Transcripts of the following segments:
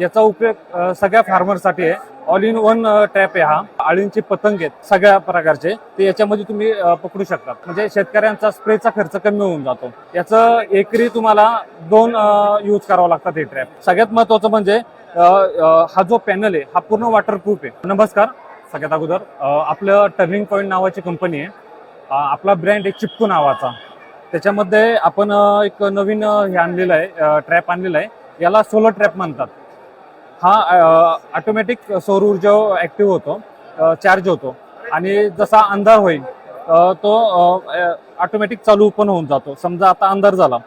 याचा उपयोग सगळ्या फार्मरसाठी आहे. ऑल इन वन ट्रॅप आहे हा. आळींची पतंग आहेत सगळ्या प्रकारचे. ते याच्यामध्ये तुम्ही पकडू शकता. म्हणजे शेतकऱ्यांचा स्प्रेचा खर्च कमी होऊन जातो. याचं एकरी तुम्हाला दोन यूज करावं लागतात हे ट्रॅप सगळ्यात महत्वाचं म्हणजे हा जो पॅनल आहे हा पूर्ण वॉटरप्रूफ आहे. नमस्कार. सगळ्यात अगोदर आपलं टर्निंग पॉईंट नावाची कंपनी आहे. आपला ब्रँड आहे चिपकू नावाचा. त्याच्यामध्ये आपण एक नवीन हे आणलेलं आहे ट्रॅप आणलेला आहे. याला सोलर ट्रॅप म्हणतात. हा ऑटोमॅटिक सौर ऊर्जा ॲक्टिव्ह होतो चार्ज होतो. आणि जसा अंधार होईल तो ऑटोमॅटिक चालू पण होऊन जातो. समजा आता अंधार झाला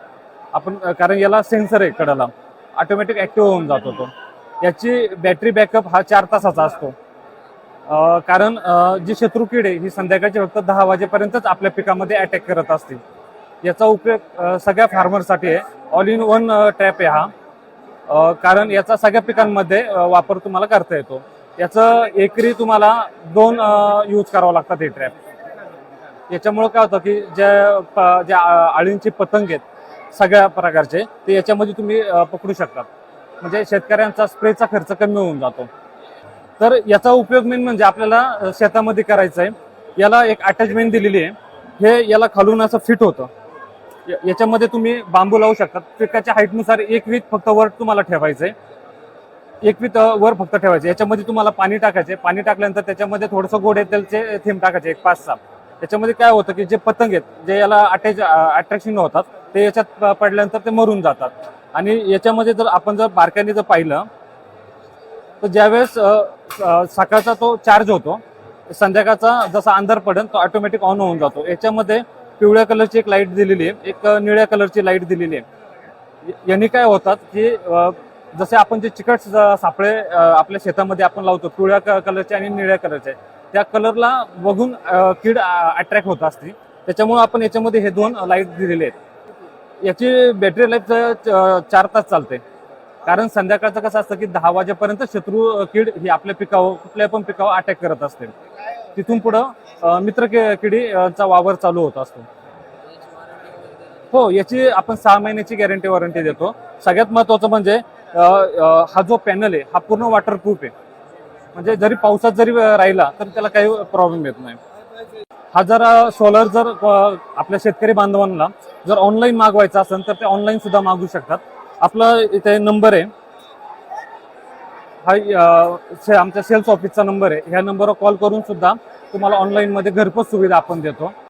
आपण कारण याला सेन्सर आहे कडाला. ऑटोमॅटिक ॲक्टिव्ह होऊन जातो तो. याची बॅटरी बॅकअप हा चार तासाचा असतो. कारण जी शत्रू किड आहे ही संध्याकाळची फक्त दहा वाजेपर्यंतच आपल्या पिकामध्ये अटॅक करत असतील. याचा उपयोग सगळ्या फार्मरसाठी आहे. ऑल इन वन ट्रॅप आहे हा. कारण याचा सगळ्या पिकांमध्ये वापर तुम्हाला करता येतो. याचं एकरी तुम्हाला दोन यूज करावं लागतात हे ट्रॅप याच्यामुळं काय होतं की ज्या प- ज्या आळींचे पतंग आहेत सगळ्या प्रकारचे ते याच्यामध्ये तुम्ही पकडू शकतात. म्हणजे शेतकऱ्यांचा स्प्रेचा खर्च कमी होऊन जातो. तर याचा उपयोग मेन म्हणजे आपल्याला शेतामध्ये करायचा आहे याला एक अटॅचमेंट दिलेली आहे. हे याला खालून असं फिट होतं. याच्यामध्ये तुम्ही बांबू लावू शकता. पिकाच्या हाईटनुसार एक वीत फक्त वर तुम्हाला ठेवायचं आहे एक वीत वर फक्त ठेवायचं याच्यामध्ये तुम्हाला पाणी टाकायचे पाणी टाकल्यानंतर त्याच्यामध्ये थोडंसं गोड तेलचे थेंब टाकायचे एक पाच सहा. त्याच्यामध्ये काय होतं की जे पतंग आहेत जे याला अटॅच अट्रॅक्शन होतात ते याच्यात पडल्यानंतर ते मरून जातात. आणि याच्यामध्ये जर आपण जर बारकाईने जर पाहिलं तर ज्यावेळेस सकाळचा तो चार्ज होतो संध्याकाळचा जसा अंधार पडेल तो ऑटोमॅटिक ऑन होऊन जातो. याच्यामध्ये पिवळ्या कलरची एक लाइट दिलेली आहे. एक निळ्या कलरची लाइट दिलेली आहे. यांनी काय होतात की जसे आपण जे चिकट सापळे आपल्या शेतामध्ये आपण लावतो पिवळ्या क- कलरचे आणि निळ्या कलरचे त्या कलरला बघून कीड अट्रॅक्ट होत असते. त्याच्यामुळे आपण याच्यामध्ये हे दोन लाइट दिलेले आहेत. याची बॅटरी लाईफ चार तास चालते. कारण संध्याकाळचं कसं असतं की दहा वाजेपर्यंत शत्रू कीड ही आपल्या पिकावर कुठल्या पण पिकावर अटॅक करत असते. तिथून पुढं मित्र किडीचा वावर चालू होत असतो. हो याची आपण सहा महिन्याची गॅरंटी वॉरंटी देतो. सगळ्यात महत्वाचं म्हणजे हा जो पॅनल आहे हा पूर्ण वॉटरप्रूफ आहे. म्हणजे जरी पावसात जरी राहिला तर त्याला काही प्रॉब्लेम येत नाही. हा जर सोलर जर आपल्या शेतकरी बांधवांना जर ऑनलाईन मागवायचा असेल तर ते ऑनलाईन सुद्धा मागू शकतात. आपला इथे नंबर आहे. हा से- आमच्या सेल्स ऑफिसचा नंबर आहे. ह्या नंबरवर कॉल करून सुद्धा तुम्हाला ऑनलाईनमध्ये घरपोच सुविधा आपण देतो.